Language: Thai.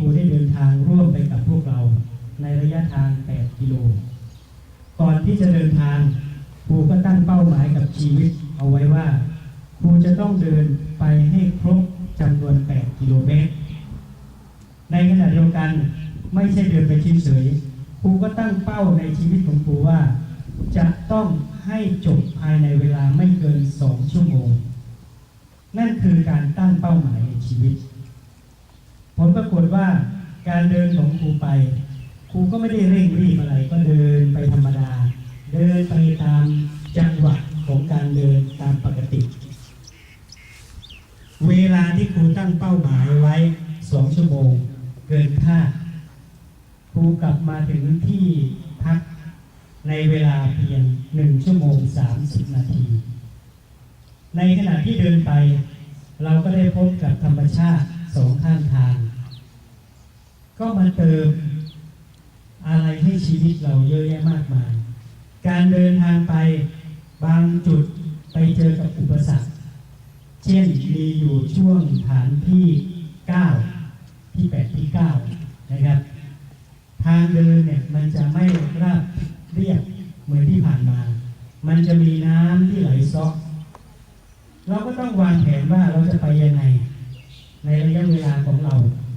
ครูได้เดินทางร่วมไปกับพวกเราในระยะทาง 8 กิโล ก่อนที่จะเดินทางครูก็ตั้งเป้าหมายกับชีวิตเอาไว้ว่าครูจะต้องเดินไปให้ครบจำนวน 8 กิโลเมตร ในขณะเดียวกันไม่ใช่เดินไปเฉยๆครูก็ตั้งเป้าในชีวิตของครูว่า จะต้องให้จบภายในเวลาไม่เกิน 2 ชั่วโมง นั่นคือการตั้งเป้าหมายในชีวิต ผลปรากฏว่าการเดินของครูไป ครูก็ไม่ได้เร่งรีบอะไร ก็เดินไปธรรมดา เดินไปตามจังหวะของการเดินตามปกติ เวลาที่ครูตั้งเป้าหมายไว้สองชั่วโมง เกินคาดครูกลับมาถึงที่พักในเวลาเพียงหนึ่งชั่วโมงสามสิบนาที ในขณะที่เดินไป เราก็ได้พบกับธรรมชาติ องข้างทาง ก็มาเติมอะไรให้ชีวิตเราเยอะแยะมากมาย การเดินทางไปบางจุดไปเจอกับอุปสรรค เช่นมีอยู่ช่วงฐานที่ 9 ที่ 8 ที่ 9 นะครับ ทางเดินเนี่ยมันจะไม่ราบเรียบเหมือนที่ผ่านมา มันจะมีน้ำที่ไหลซอกเราก็ต้องวางแผนว่าเราจะไปยังไง ในระยะเ